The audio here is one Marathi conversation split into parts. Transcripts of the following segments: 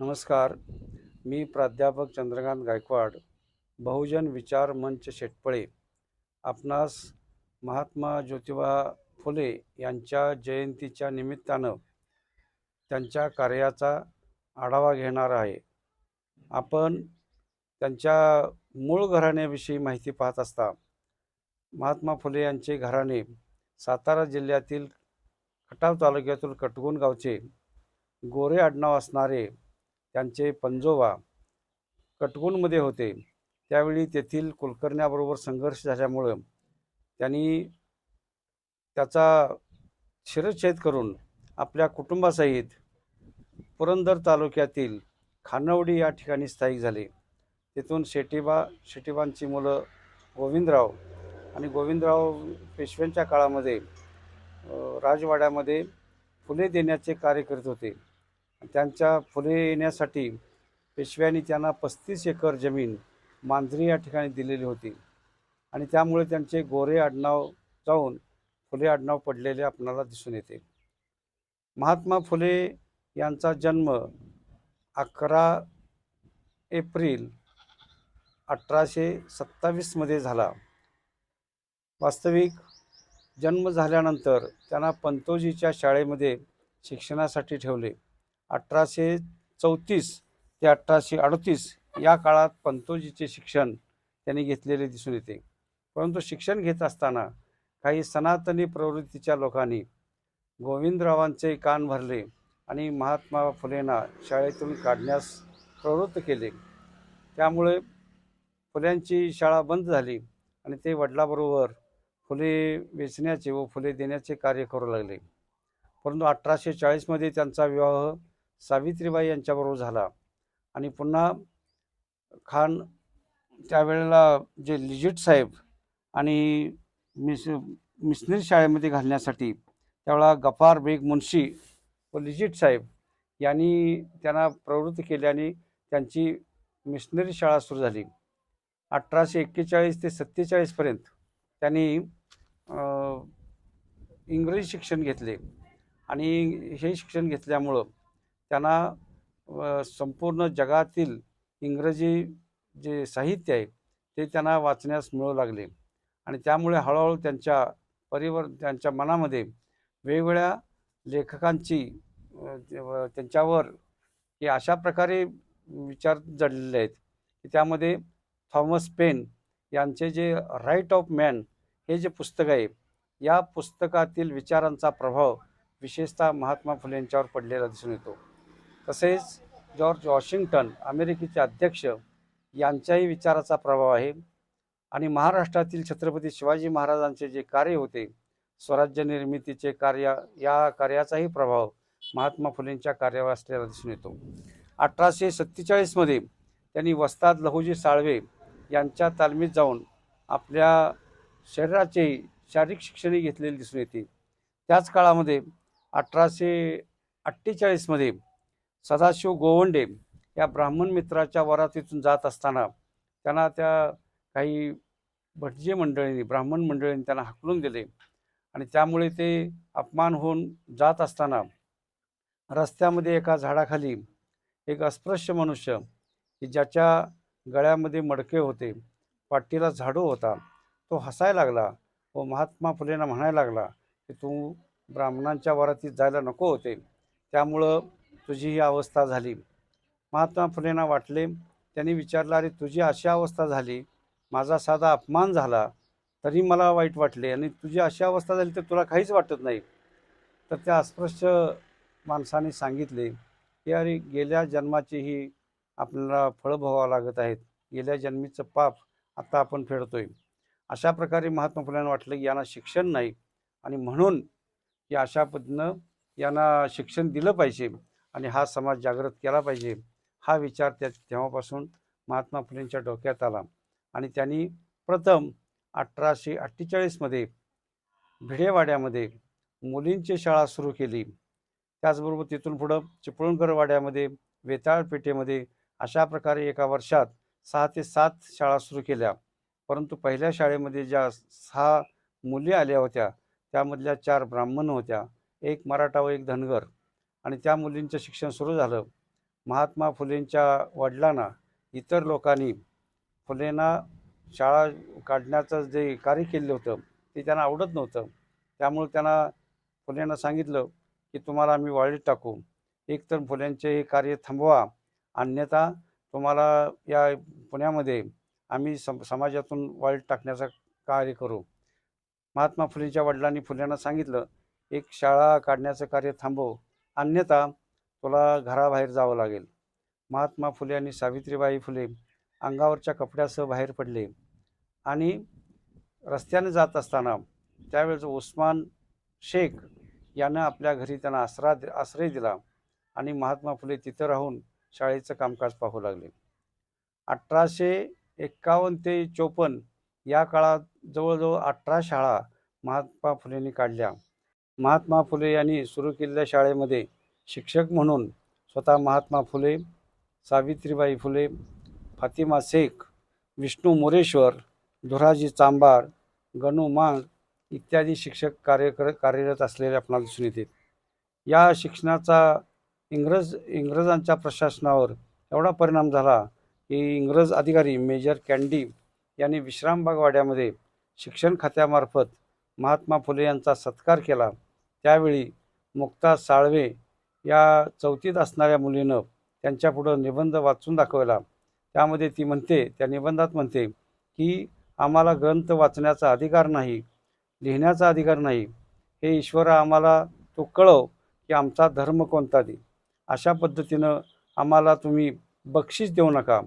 नमस्कार. मी प्राध्यापक चंद्रकांत गायकवाड बहुजन विचार मंच शेटपळे आपणास महात्मा ज्योतिबा फुले यांच्या जयंतीच्या निमित्तानं त्यांच्या कार्याचा आढावा घेणार आहे. आपण त्यांच्या मूळ घराण्याविषयी माहिती पाहत असता महात्मा फुले यांचे घराणे सातारा जिल्ह्यातील खटाव तालुक्यातील कटगुण गावचे गोरे आडनाव असणारे त्यांचे पंजोबा कटगुणमध्ये होते. त्यावेळी तेथील कुलकर्ण्याबरोबर संघर्ष झाल्यामुळं त्यांनी त्याचा शिरच्छेद करून आपल्या कुटुंबासहित पुरंदर तालुक्यातील खानवडी या ठिकाणी स्थायिक झाले. तिथून शेटीबा शेटीबांची मुलं गोविंदराव आणि गोविंदराव पेशव्यांच्या काळामध्ये राजवाड्यामध्ये फुले देण्याचे कार्य करत होते. त्यांच्या फुले येण्यासाठी पेशव्यांनी त्यांना पस्तीस एकर जमीन मांजरी या ठिकाणी दिलेली होती. आणि त्यामुळे त्यांचे गोरे आडनाव जाऊन फुले आडनाव पडलेले आपणाला दिसून येते. महात्मा फुले यांचा जन्म अकरा एप्रिल अठराशे सत्तावीसमध्ये झाला. वास्तविक जन्म झाल्यानंतर त्यांना पंतोजीच्या शाळेमध्ये शिक्षणासाठी ठेवले. अठराशे चौतीस ते अठराशे अडतीस या काळात पंतोजीचे शिक्षण त्यांनी घेतलेले दिसून येते. परंतु शिक्षण घेत असताना काही सनातनी प्रवृत्तीच्या लोकांनी गोविंदरावांचे कान भरले आणि महात्मा फुलेंना शाळेतून काढण्यास प्रवृत्त केले. त्यामुळे फुल्यांची शाळा बंद झाली आणि ते वडिलाबरोबर फुले वेचण्याचे व फुले देण्याचे कार्य करू लागले. परंतु अठराशे चाळीसमध्ये त्यांचा विवाह सावित्रीबाई यांच्याबरोबर झाला. आणि पुन्हा खान त्यावेळेला जे लिजिट साहेब आणि मिस मिशनरी शाळेमध्ये घालण्यासाठी त्यावेळेला गफार बेग मुन्शी व लिजिट साहेब यांनी त्यांना प्रवृत्त केले आणि त्यांची मिशनरी शाळा सुरू झाली. अठराशे एक्केचाळीस ते सत्तेचाळीसपर्यंत त्यांनी इंग्रजी शिक्षण घेतले. आणि हे शिक्षण घेतल्यामुळं त्यांना संपूर्ण जगातील इंग्रजी जे साहित्य आहे ते त्यांना वाचण्यास मिळू लागले. आणि त्यामुळे हळूहळू त्यांच्या परिवर त्यांच्या मनामध्ये वेगवेगळ्या लेखकांची त्यांच्यावर हे अशा प्रकारे विचार जडलेले आहेत की त्यामध्ये थॉमस पेन यांचे जे राईट ऑफ मॅन हे जे पुस्तक आहे या पुस्तकातील विचारांचा प्रभाव विशेषतः महात्मा फुले यांच्यावर पडलेला दिसून येतो. तसेच जॉर्ज वॉशिंग्टन अमेरिकेचे अध्यक्ष यांच्याही विचाराचा प्रभाव आहे. आणि महाराष्ट्रातील छत्रपती शिवाजी महाराजांचे जे कार्य होते स्वराज्य निर्मितीचे कार्य या कार्याचाही प्रभाव महात्मा फुलेंच्या कार्यावर असलेला दिसून येतो. अठराशे सत्तेचाळीसमध्ये त्यांनी वस्ताद लहुजी साळवे यांच्या तालमीत जाऊन आपल्या शरीराचे शारीरिक शिक्षणही घेतलेले दिसून येते. त्याच काळामध्ये अठराशे अठ्ठेचाळीसमध्ये सदाशिव गोवंडे या ब्राह्मण मित्राच्या वरातीतून जात असताना त्यांना त्या काही भटजे मंडळींनी ब्राह्मण मंडळींनी त्यांना हाकलून दिले. आणि त्यामुळे ते अपमान होऊन जात असताना रस्त्यामध्ये एका झाडाखाली एक अस्पृश्य मनुष्य की ज्याच्या गळ्यामध्ये मडके होते पाठीला झाडू होता तो हसायला लागला व महात्मा फुलेंना म्हणायला लागला की तू ब्राह्मणांच्या वरातीत जायला नको होते. त्यामुळं तुझी ही अवस्था झाली. महात्मा फुलेंना वाटले त्यांनी विचारलं अरे तुझी अशी अवस्था झाली माझा साधा अपमान झाला तरी मला वाईट वाटले आणि तुझी अशी अवस्था झाली तर तुला काहीच वाटत नाही. तर त्या अस्पृश्य माणसाने सांगितले की अरे गेल्या जन्माची ही आपल्याला फळं भोगावं लागत आहेत. गेल्या जन्मीचं पाप आत्ता आपण फेडतोय. अशा प्रकारे महात्मा फुल्यांना वाटलं की यांना शिक्षण नाही आणि म्हणून की अशा पद्धतीनं यांना शिक्षण दिलं पाहिजे. आणि हा समाज जागृत केला पाहिजे हा विचार त्या तेव्हापासून महात्मा फुलेंच्या डोक्यात आला. आणि त्यांनी प्रथम अठराशे अठ्ठेचाळीसमध्ये भिडेवाड्यामध्ये मुलींची शाळा सुरू केली. त्याचबरोबर तिथून पुढं चिपळूणकर वाड्यामध्ये वेताळ पेठेमध्ये अशा प्रकारे एका वर्षात सहा ते सात शाळा सुरू केल्या. परंतु पहिल्या शाळेमध्ये ज्या सहा मुली आल्या होत्या त्यामधल्या चार ब्राह्मण होत्या एक मराठा व एक धनगर. आणि त्या मुलींचं शिक्षण सुरू झालं. महात्मा फुलेंच्या वडिलांना इतर लोकांनी फुलेंना शाळा काढण्याचं जे कार्य केलं होतं ते त्यांना आवडत नव्हतं. त्यामुळे त्यांना फुलेंना सांगितलं की तुम्हाला आम्ही वाळीत टाकू. एक तर फुल्यांचे हे कार्य थांबवा. अन्यथा तुम्हाला या पुण्यामध्ये आम्ही सम समाजातून वाळीत टाकण्याचं कार्य करू. महात्मा फुलेंच्या वडिलांनी फुल्यांना सांगितलं एक शाळा काढण्याचं कार्य थांबव. अन्यथा तुला घराबाहेर जावं लागेल. महात्मा फुले आणि सावित्रीबाई फुले अंगावरच्या कपड्यासह बाहेर पडले आणि रस्त्याने जात असताना त्यावेळेस उस्मान शेख यानं आपल्या घरी त्यांना आसरा आश्रय दिला आणि महात्मा फुले तिथं राहून शाळेचं कामकाज पाहू लागले. अठराशे एक्कावन्न ते चोपन्न या काळात जवळजवळ अठरा शाळा महात्मा फुलेंनी काढल्या. महात्मा फुले यांनी सुरू केलेल्या शाळेमध्ये शिक्षक म्हणून स्वतः महात्मा फुले सावित्रीबाई फुले फातिमा शेख विष्णू मोरेश्वर धुराजी चांबार गणू मांग इत्यादी शिक्षक कार्य कर कार्यरत असलेले आपणाला दिसून येते. या शिक्षणाचा इंग्रज इंग्रजांच्या प्रशासनावर एवढा परिणाम झाला की इंग्रज अधिकारी मेजर कॅन्डी यांनी विश्रामबाग वाड्यामध्ये शिक्षण खात्यामार्फत महात्मा फुले यांचा सत्कार केला. त्यावेळी मुक्ता साळवे या चौथीत असणाऱ्या मुलीनं त्यांच्यापुढं निबंध वाचून दाखवला. त्यामध्ये ती म्हणते त्या निबंधात म्हणते की आम्हाला ग्रंथ वाचण्याचा अधिकार नाही लिहिण्याचा अधिकार नाही. हे ईश्वर आम्हाला तो कळव की आमचा धर्म कोणता दे अशा पद्धतीनं आम्हाला तुम्ही बक्षीस देऊ नका.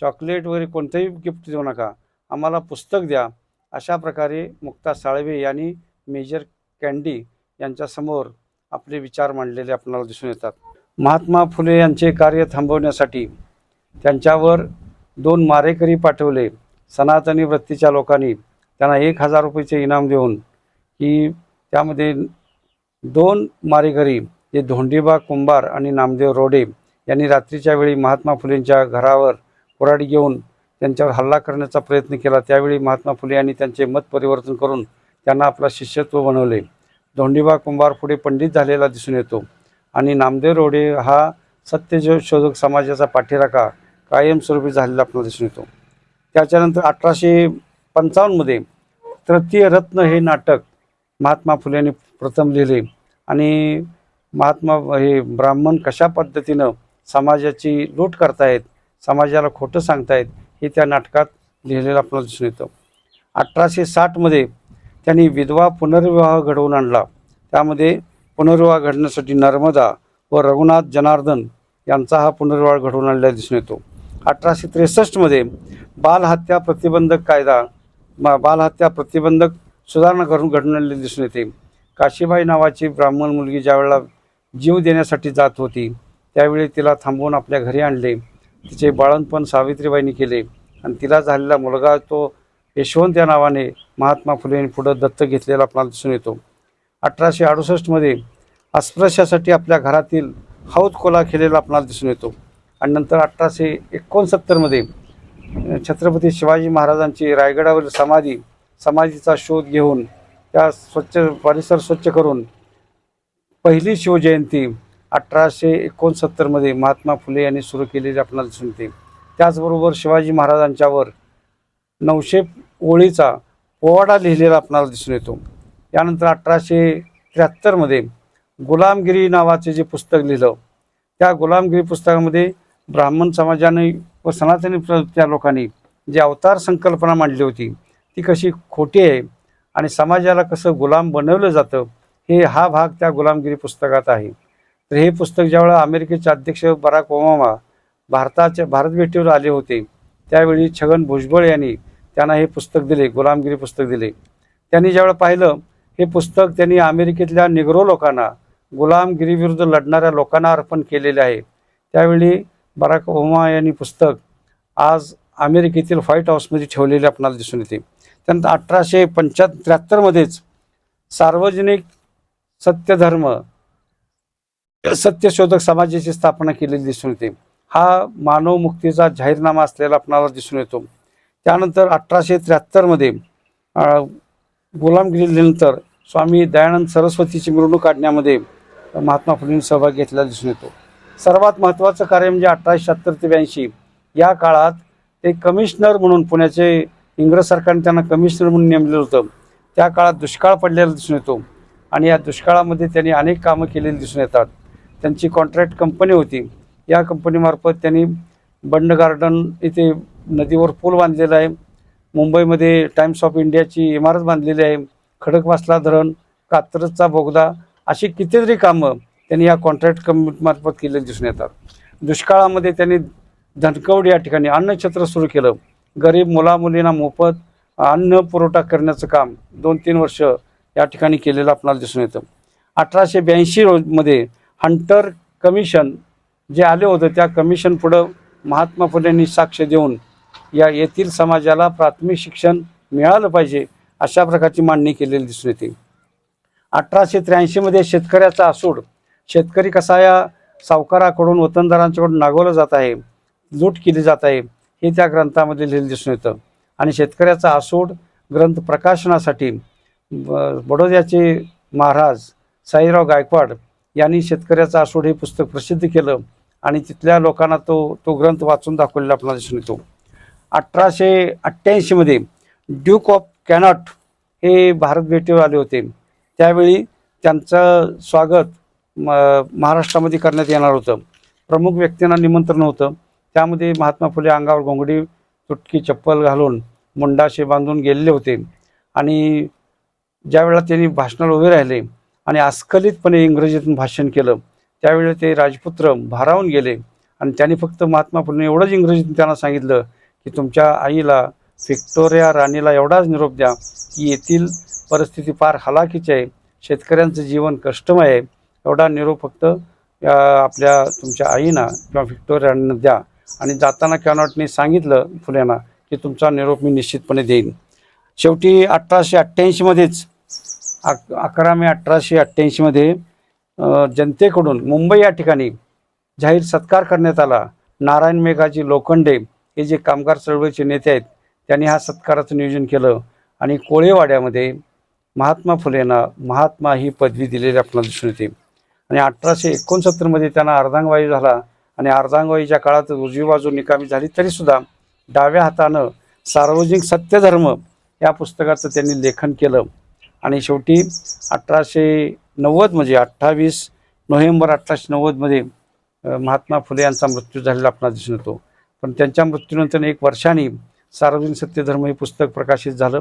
चॉकलेट वगैरे कोणतंही गिफ्ट देऊ नका. आम्हाला पुस्तक द्या. अशा प्रकारे मुक्ता साळवे यांनी मेजर कँडी यांच्यासमोर आपले विचार मांडलेले आपणाला दिसून येतात. महात्मा फुले यांचे कार्य थांबवण्यासाठी त्यांच्यावर दोन मारेकरी पाठवले. सनातनी वृत्तीच्या लोकांनी त्यांना एक हजार रुपयेचे इनाम देऊन की त्यामध्ये दोन मारेकरी जे धोंडीबा कुंभार आणि नामदेव रोडे यांनी रात्रीच्या वेळी महात्मा फुलेंच्या घरावर कुऱ्हाडी घेऊन त्यांच्यावर हल्ला करण्याचा प्रयत्न केला. त्यावेळी महात्मा फुले यांनी त्यांचे मत परिवर्तन करून त्यांना आपला शिष्यत्व बनवले. धोंडीबा कुंभार पुढे पंडित झालेला दिसून येतो. आणि नामदेव रोडे हा सत्य शोधक समाजाचा पाठीराखा कायमस्वरूपी झालेला आपल्याला दिसून येतो. त्याच्यानंतर अठराशे पंचावन्नमध्ये तृतीय रत्न हे नाटक महात्मा फुलेंनी प्रथम लिहिले. आणि महात्मा हे ब्राह्मण कशा पद्धतीनं समाजाची लूट करतायत समाजाला खोटं सांगतायत हे त्या नाटकात लिहिलेलं आपल्याला दिसून येतं. अठराशे साठमध्ये त्यांनी विधवा पुनर्विवाह घडवून आणला. त्यामध्ये पुनर्विवाह घडण्यासाठी नर्मदा व रघुनाथ जनार्दन यांचा हा पुनर्विवाह घडवून आणलेला दिसून येतो. अठराशे त्रेसष्टमध्ये बालहत्या प्रतिबंधक कायदा बालहत्या प्रतिबंधक सुधारणा करून घडून आणलेली दिसून येते. काशीबाई नावाची ब्राह्मण मुलगी ज्यावेळेला जीव देण्यासाठी जात होती त्यावेळी तिला थांबवून आपल्या घरी आणले. तिचे बाळणपण सावित्रीबाईंनी केले आणि तिला झालेला मुलगा तो यशवंत या नावाने महात्मा फुले यांनी पुढं दत्तक घेतलेला आपल्याला दिसून येतो. अठराशे अडुसष्टमध्ये अस्पृश्यासाठी आपल्या घरातील हौद कोला केलेला आपल्याला दिसून येतो. आणि नंतर अठराशे एकोणसत्तरमध्ये छत्रपती शिवाजी महाराजांची रायगडावरील समाधी समाधीचा शोध घेऊन त्या स्वच्छ परिसर स्वच्छ करून पहिली शिवजयंती अठराशे एकोणसत्तरमध्ये महात्मा फुले यांनी सुरू केलेली आपल्याला दिसून येते. त्याचबरोबर शिवाजी महाराजांच्यावर नऊशे ओळीचा पोवाडा लिहिलेला आपणाला दिसून येतो. त्यानंतर अठराशे त्र्याहत्तरमध्ये गुलामगिरी नावाचे जे पुस्तक लिहिलं त्या गुलामगिरी पुस्तकामध्ये ब्राह्मण समाजाने व सनातनी त्या लोकांनी जी अवतार संकल्पना मांडली होती ती कशी खोटी आहे आणि समाजाला कसं गुलाम बनवलं जातं हे हा भाग त्या गुलामगिरी पुस्तकात आहे. तर हे पुस्तक ज्यावेळेला अमेरिकेचे अध्यक्ष बराक ओबामा भारताच्या भारत भेटीवर आले होते त्यावेळी छगन भुजबळ यांनी त्यांना हे पुस्तक दिले गुलामगिरी पुस्तक दिले. त्यांनी ज्यावेळेला पाहिलं हे पुस्तक त्यांनी अमेरिकेतल्या निग्रो लोकांना गुलामगिरीविरुद्ध लढणाऱ्या लोकांना अर्पण केलेले आहे. त्यावेळी बराक ओबामा यांनी पुस्तक आज अमेरिकेतील व्हाईट हाऊसमध्ये ठेवलेले आपल्याला दिसून येते. त्यानंतर अठराशे पंच्या त्र्याहत्तरमध्येच सार्वजनिक सत्यधर्म सत्यशोधक समाजाची स्थापना केलेली दिसून येते. हा मानव मुक्तीचा जाहीरनामा असलेला आपणाला दिसून येतो. त्यानंतर अठराशे त्र्याहत्तरमध्ये गुलामगिरीनंतर स्वामी दयानंद सरस्वतीची मिरवणूक काढण्यामध्ये महात्मा फुलेंनी सहभाग घेतलेला दिसून येतो. सर्वात महत्त्वाचं कार्य म्हणजे अठराशे शहात्तर ते ब्याऐंशी. या काळात ते कमिशनर म्हणून पुण्याचे इंग्रज सरकारने त्यांना कमिशनर म्हणून नेमलेलं होतं. त्या काळात दुष्काळ पडलेला दिसून येतो आणि या दुष्काळामध्ये त्यांनी अनेक कामं केलेली दिसून येतात. त्यांची कॉन्ट्रॅक्ट कंपनी होती. या कंपनीमार्फत त्यांनी बंड गार्डन इथे नदीवर पूल बांधलेला आहे. मुंबईमध्ये टाइम्स ऑफ इंडियाची इमारत बांधलेली आहे. खडकवासला धरण कात्रजचा बोगदा अशी कितीतरी कामं त्यांनी या कॉन्ट्रॅक्ट कंपनीमार्फत केलेली दिसून येतात. दुष्काळामध्ये त्यांनी धनकवड या ठिकाणी अन्नछत्र सुरू केलं. गरीब मुलामुलींना मोफत अन्न पुरवठा करण्याचं काम दोन तीन वर्ष या ठिकाणी केलेलं आपल्याला दिसून येतं. अठराशे ब्याऐंशी रोजमध्ये हंटर कमिशन जे आले होतं त्या कमिशन पुढं महात्मा फुलेंनी साक्ष देऊन या येथील समाजाला प्राथमिक शिक्षण मिळालं पाहिजे अशा प्रकारची मांडणी केलेली दिसून येते. अठराशे त्र्याऐंशीमध्ये शेतकऱ्याचा आसूड शेतकरी कसा या सावकाराकडून वतनदारांच्याकडून नागवलं जात आहे लूट केली जात आहे हे त्या ग्रंथामध्ये लिहिलं दिसून येतं. आणि शेतकऱ्याचा आसूड ग्रंथ प्रकाशनासाठी ब- बडोद्याचे महाराज साईराव गायकवाड यांनी शेतकऱ्याचा आसूड हे पुस्तक प्रसिद्ध केलं. आणि तिथल्या लोकांना तो तो ग्रंथ वाचून दाखवलेला आपल्याला दिसून येतो. अठराशे अठ्ठ्याऐंशीमध्ये ड्यूक ऑफ कॅनॉट हे भारत भेटीवर आले होते. त्यावेळी त्यांचं स्वागत म महाराष्ट्रामध्ये करण्यात येणार होतं. प्रमुख व्यक्तींना निमंत्रण होतं. त्यामध्ये महात्मा फुले अंगावर घोंगडी तुटकी चप्पल घालून मुंडाशे बांधून गेलेले होते. आणि ज्यावेळेला त्यांनी भाषणाला उभे राहिले आणि अस्खलितपणे इंग्रजीतून भाषण केलं त्यावेळी ते राजपुत्र भारावून गेले. आणि त्यांनी फक्त महात्मा फुले एवढंच इंग्रजीत त्यांना सांगितलं की तुमच्या आईला व्हिक्टोरिया राणीला एवढाच निरोप द्या की येथील परिस्थिती फार हलाखीची आहे. शेतकऱ्यांचं जीवन कष्टमय आहे. एवढा निरोप फक्त आपल्या तुमच्या आईना किंवा व्हिक्टोरिया राणींना द्या. आणि जाताना कॅनॉटने सांगितलं फुलेंना की तुमचा निरोप मी निश्चितपणे देईन. शेवटी अठराशे अठ्ठ्याऐंशीमध्येच अक अकरा मे अठराशे अठ्ठ्याऐंशीमध्ये जनतेकडून मुंबई या ठिकाणी जाहीर सत्कार करण्यात आला. नारायण मेघाजी लोखंडे हे जे कामगार चळवळीचे नेते आहेत त्यांनी हा सत्काराचं नियोजन केलं आणि कोळेवाड्यामध्ये महात्मा फुलेंना महात्मा ही पदवी दिलेली आपल्याला दिसून येते. आणि अठराशे एकोणसत्तरमध्ये त्यांना अर्धांगवायू झाला आणि अर्धांगवायूच्या काळात उजवी बाजू निकामी झाली तरीसुद्धा डाव्या हातानं सार्वजनिक सत्यधर्म या पुस्तकाचं त्यांनी लेखन केलं. आणि शेवटी अठराशे नव्वद म्हणजे अठ्ठावीस नोव्हेंबर अठराशे नव्वदमध्ये महात्मा फुले यांचा मृत्यू झालेला आपल्याला दिसून येतो. पण त्यांच्या मृत्यूनंतर एक वर्षाने सार्वजनिक सत्यधर्म हे पुस्तक प्रकाशित झालं.